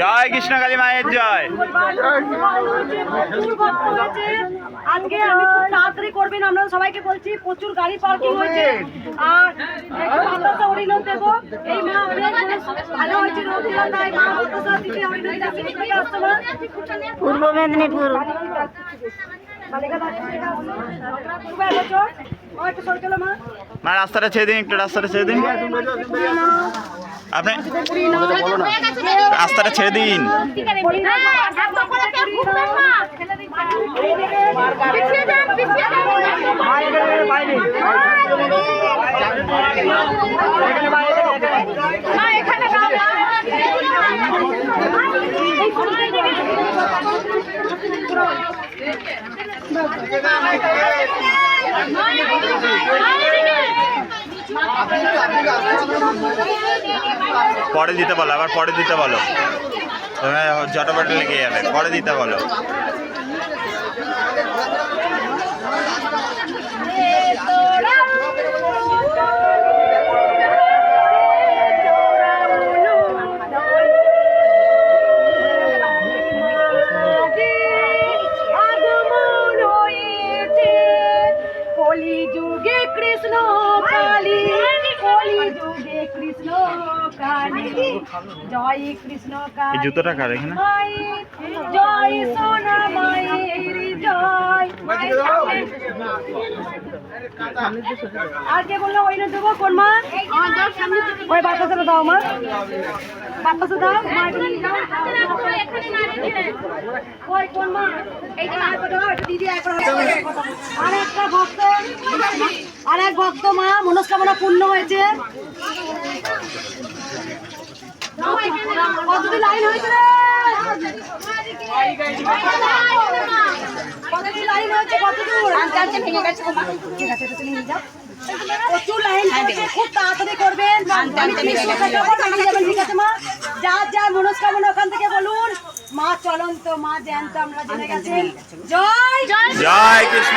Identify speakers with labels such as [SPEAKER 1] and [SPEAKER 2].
[SPEAKER 1] জয় কৃষ্ণ কালী মায়ের জয়।
[SPEAKER 2] আজকে আমি খুব তাড়াতাড়ি করবেন আমরা সবাইকে বলছি প্রচুর গাড়ি পার্কিং হয়েছে। আর এই মা অনেক ভালো হয়েছে মা
[SPEAKER 3] পূর্ব মেদিনীপুর।
[SPEAKER 2] মা।
[SPEAKER 1] রাস্তাটা ছেড়ে দিন একটু রাস্তাটা ছেড়ে দিন। আপনি রাস্তাটা ছেড়ে দিন। পরে দিতে বলো, আবার পরে দিতে বলো। জটপট লেগে যাবে, পরে দিতে বলো।
[SPEAKER 2] কৃষ্ণ কালী। কৃষ্ণ কালী। জয় কৃষ্ণ
[SPEAKER 1] এই
[SPEAKER 2] কালী
[SPEAKER 1] জুতোটা কার এখানে?
[SPEAKER 2] জয় সোনা মায়ের জয়। আর কে বলল ওই দেবো? কোন মা? ওই দাও মা। বাতাসা দাও। আর আর এক ভক্ত মা, মনস্কামনা পূর্ণ হয়েছে। কতদিন লাইন হয়েছে রে? কতদিন লাইন হয়েছে কতদূর? ঠিক আছে তুমি নিয়ে যাও। প্রচুর লাইন খুব তাড়াতাড়ি করবেন। ঠিক আছে, মা? যার যার মনস্কামনা ওখান থেকে বলুন। মা চলন্ত মা জ্যান্ত আমরা জেনে গেছেন জয় জয়!
[SPEAKER 1] জয় কৃষ্ণ